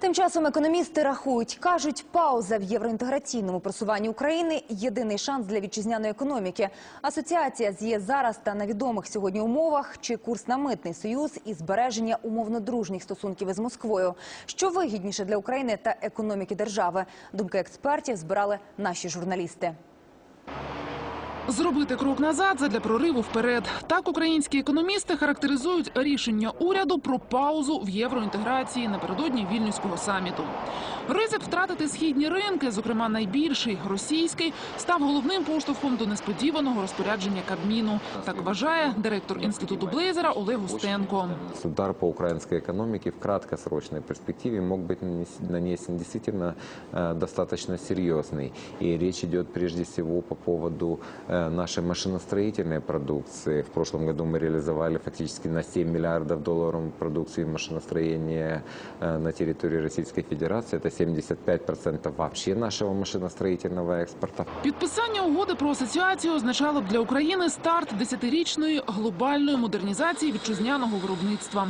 Тим часом економісти рахують, кажуть, пауза в євроінтеграційному просуванні України – єдиний шанс для вітчизняної економіки. Асоціація з'є зараз та на відомих сьогодні умовах чи курс на митний союз і збереження умовно дружніх стосунків із Москвою. Що вигідніше для України та економіки держави? Думки експертів збирали наші журналісти. Зробити крок назад задля прориву вперед. Так українські економісти характеризують рішення уряду про паузу в євроінтеграції напередодні вільнюського саміту. Ризик втратити східні ринки, зокрема найбільший російський, став головним поштовхом до несподіваного розпорядження Кабміну. Так вважає директор інституту Блейзера Олег Устенко. Удар по украинской экономике в краткосрочной перспективе мог быть нанес- нанесен действительно э, достаточно серьезный. И речь идет прежде всего по поводу э, нашей машиностроительной продукции. В прошлом году мы реализовали фактически на 7 миллиардов долларов продукции машиностроения э, на территории Российской Федерации. Это 75% вообще нашего машиностроительного экспорта. Підписання угоди про асоціацію означало б для України старт десятирічної глобальної модернізації вітчизняного виробництва.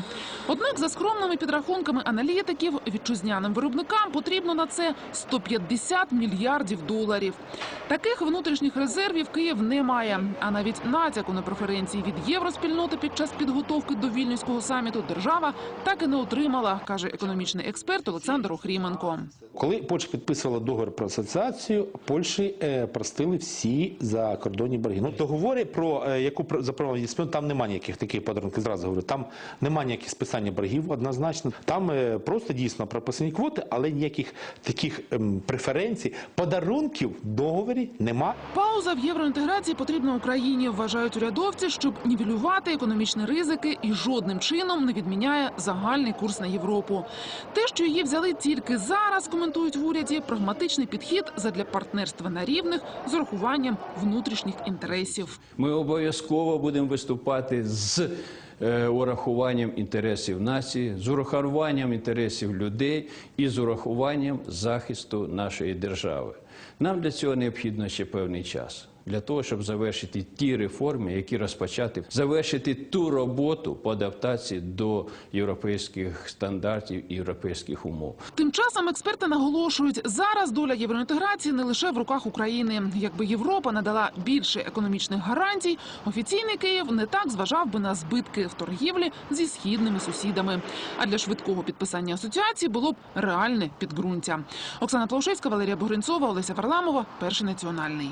Однак, за скромними підрахунками аналітиків, вітчизняним виробникам потрібно на це 150 мільярдів доларів. Таких внутрішніх резервів Київ не має. А навіть натяку на преференції від євроспільноти під час підготовки до вільнюського саміту держава так і не отримала, каже економічний експерт Олександр Охріменко. Коли Польща підписувала договір про асоціацію, Польщі е, простили всі закордонні борги. Ну договори про е, яку про- запровадили спільноту, там немає ніяких таких подарунків. Зразу говорю, там немає ніяких списання боргів однозначно. Там е, просто дійсно прописані квоти, але ніяких таких ем, преференцій, подарунків в договорі нема. Пауза в євроінтеграції потрібна Україні, вважають урядовці, щоб нівелювати економічні ризики і жодним чином не відміняє загальний курс на Європу. Те, що її взяли тільки зараз, коментують в уряді, прагматичний підхід задля партнерства на рівних з урахуванням внутрішніх інтересів. Ми обов'язково будемо виступати з урахуванням інтересів нації, з урахуванням інтересів людей і з урахуванням захисту нашої держави. Нам для цього необхідно ще певний час. Для того, щоб завершити ті реформи, які розпочати, завершити ту роботу по адаптації до європейських стандартів і європейських умов. Тим часом експерти наголошують, зараз доля євроінтеграції не лише в руках України. Якби Європа надала більше економічних гарантій, офіційний Київ не так зважав би на збитки в торгівлі зі східними сусідами. А для швидкого підписання асоціації було б реальне підґрунтя. Оксана Плаушевська, Валерія Богринцова, Олеся Варламова, перший національний.